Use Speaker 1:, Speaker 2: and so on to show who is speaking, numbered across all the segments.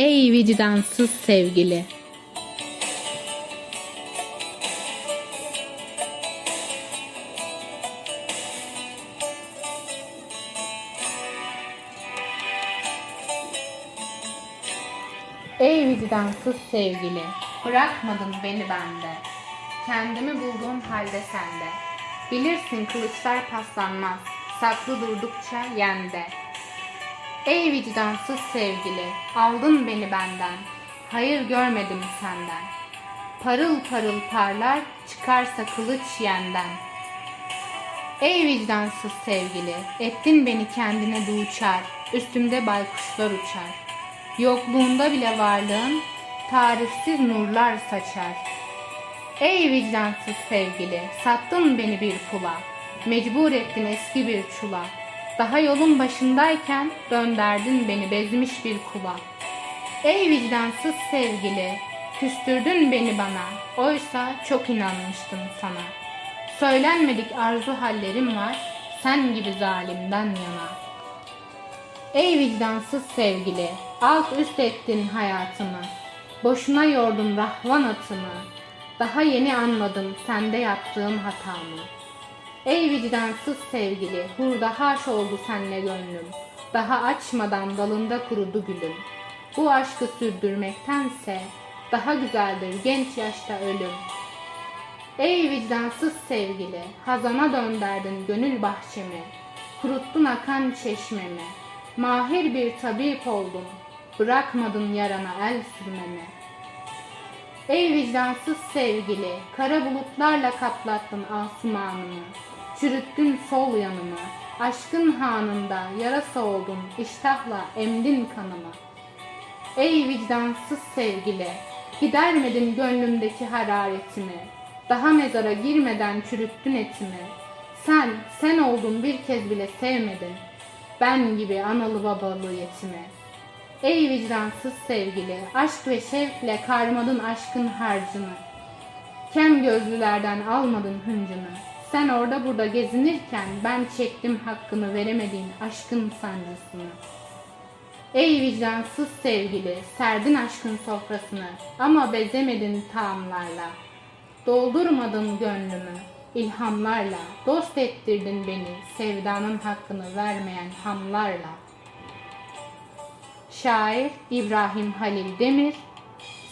Speaker 1: Ey vicdansız sevgili. Ey vicdansız sevgili, bırakmadın beni bende. Kendimi bulduğum halde sende. Bilirsin kılıçlar paslanmaz, saklı durdukça yende. Ey vicdansız sevgili, aldın beni benden. Hayır görmedim senden. Parıl parıl parlar, çıkarsa kılıç yenden. Ey vicdansız sevgili, ettin beni kendine duçar, üstümde baykuşlar uçar. Yokluğunda bile varlığın, tarifsiz nurlar saçar. Ey vicdansız sevgili, sattın beni bir kula, mecbur ettin eski bir çula. Daha yolun başındayken dönderdin beni bezmiş bir kula. Ey vicdansız sevgili, küstürdün beni bana, oysa çok inanmıştım sana. Söylenmedik arzu hallerim var, sen gibi zalimden yana. Ey vicdansız sevgili, alt üst ettin hayatımı. Boşuna yordun rahvan atımı. Daha yeni anladım sende yaptığım hatamı. Ey vicdansız sevgili, hurda haş oldu senle gönlüm. Daha açmadan dalında kurudu gülüm. Bu aşkı sürdürmektense daha güzeldir genç yaşta ölüm. Ey vicdansız sevgili, hazana dönderdin gönül bahçemi. Kuruttun akan çeşmemi. Mahir bir tabip oldun. Bırakmadın yarana el sürmemi. Ey vicdansız sevgili, kara bulutlarla kaplattın asmanımı. Çürüttün sol yanımı. Aşkın hanında yarasa oldun, iştahla emdin kanımı. Ey vicdansız sevgili, gidermedin gönlümdeki hararetimi. Daha mezara girmeden çürüttün etimi. Sen, sen oldun bir kez bile sevmedin. Ben gibi analı babalı yetimi. Ey vicdansız sevgili, aşk ve şevkle karmadın aşkın harcını. Kem gözlülerden almadın hıncını. Sen orada burada gezinirken ben çektim hakkını veremediğin aşkın sancısını. Ey vicdansız sevgili, serdin aşkın sofrasını ama bezemedin taamlarla. Doldurmadın gönlümü ilhamlarla, dost ettirdin beni sevdanın hakkını vermeyen hamlarla. Şair İbrahim Halil Demir,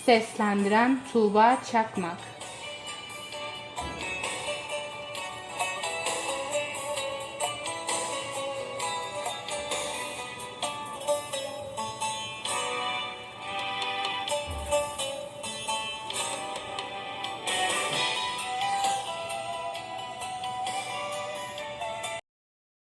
Speaker 1: seslendiren Tuğba Çakmak